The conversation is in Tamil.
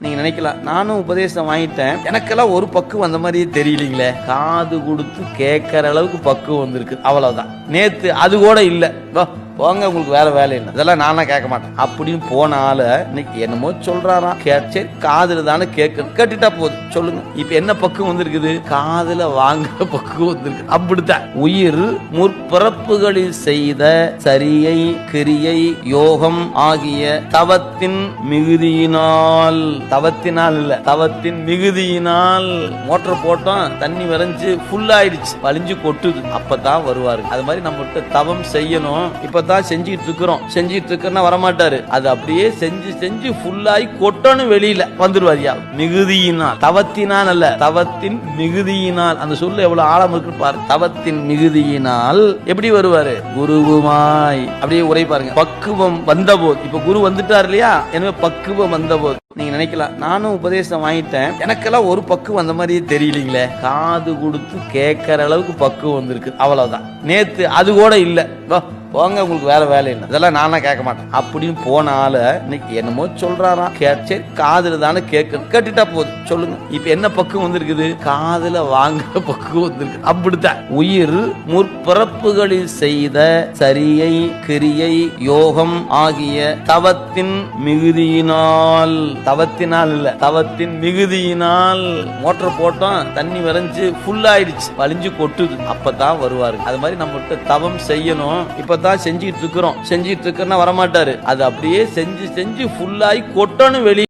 நீங்க நினைக்கலாம் நானும் உபதேசம் வாங்கிட்டேன். எனக்கெல்லாம் ஒரு பக்குவம் அந்த மாதிரியே தெரியலீங்களே. காது கொடுத்து கேட்கற அளவுக்கு பக்குவம் வந்திருக்கு. அவ்வளவுதான். நேத்து அது கூட இல்லை. போங்க உங்களுக்கு வேற வேலை இல்லை. இதெல்லாம் நானா கேட்க மாட்டேன். அப்படின்னு போனால இன்னைக்கு என்னமோ சொல்றாராம் கே சரி காதுல தானே கேட்கணும் கேட்டுட்டா போதும். சொல்லுங்க. இப்ப என்ன பக்குவம் வந்திருக்குது? காதுல வாங்குற பக்குவம் வந்திருக்கு. அப்படித்தான். உயிர் முற்பிறப்புகளில் செய்த சரியை கிரியை யோகம் ஆகிய தவத்தின் மிகுதியினால் தவத்தினால் இல்ல தவத்தின் மிகுதியினால் மோட்டர் போட்டோம் தண்ணி வரைஞ்சு ஃபுல் ஆயிடுச்சு. வலிஞ்சு கொட்டுது. அப்பதான் வருவாரு. அது மாதிரி நம்மகிட்ட தவம் செய்யணும். இப்பதான் செஞ்சுக்கிட்டு இருக்கிறோம் செஞ்சுட்டு இருக்கிறனா வரமாட்டாரு. அது அப்படியே செஞ்சு செஞ்சு ஃபுல்லாகி கொட்டணும் வெளியில வந்துருவாரியா மிகுதியினால் தவத்தினால் அல்ல தவத்தின் மிகுதியினால். அந்த சொல்லு எவ்வளவு ஆழம் இருக்கு பாரு. தவத்தின் மிகுதியினால் எப்படி வருவாரு? குருவுமாய். அப்படியே உரை பாருங்க. பக்குவம் வந்தபோது. இப்ப குரு வந்துட்டார் இல்லையா? எனவே பக்குவம் வந்தபோது. நீங்க நினைக்கலாம் நானும் உபதேசம் வாங்கிட்டேன். எனக்கெல்லாம் ஒரு பக்குவம் அந்த மாதிரியே தெரியலீங்களே. காது கொடுத்து கேட்கற அளவுக்கு பக்குவம் வந்திருக்கு. அவ்வளவுதான். நேத்து அது கூட இல்லை. போங்க உங்களுக்கு வேற வேலை இல்லை. இதெல்லாம் நானா கேட்க மாட்டேன். அப்படின்னு போன ஆள இன்னைக்கு என்னமோ சொல்றாராம் சரி காதுல தானே கேட்கணும். கேட்டுட்டா போதும். சொல்லுங்க. இப்ப என்ன பக்குவம் வந்திருக்குது? காதுல வாங்குற பக்குவம் வந்திருக்கு. அப்படித்தான். உயிர் முற்பிறப்புகளில் செய்த சரியை கிரியை யோகம் ஆகிய தவத்தின் மிகுதியினால் தவத்தினால் இல்ல. தவத்தின் மிகுதியினால் மோட்டர் போட்டோம் தண்ணி வரைஞ்சு ஃபுல் ஆயிடுச்சு. வலிஞ்சு கொட்டுது. அப்பதான் வருவாரு. அது மாதிரி நம்மகிட்ட தவம் செய்யணும். இப்பதான் செஞ்சுட்டு இருக்கிறோம். செஞ்சுட்டு இருக்கிறனா வரமாட்டாரு. அது அப்படியே செஞ்சு செஞ்சு ஃபுல்லாகி கொட்டணும் வெளியே.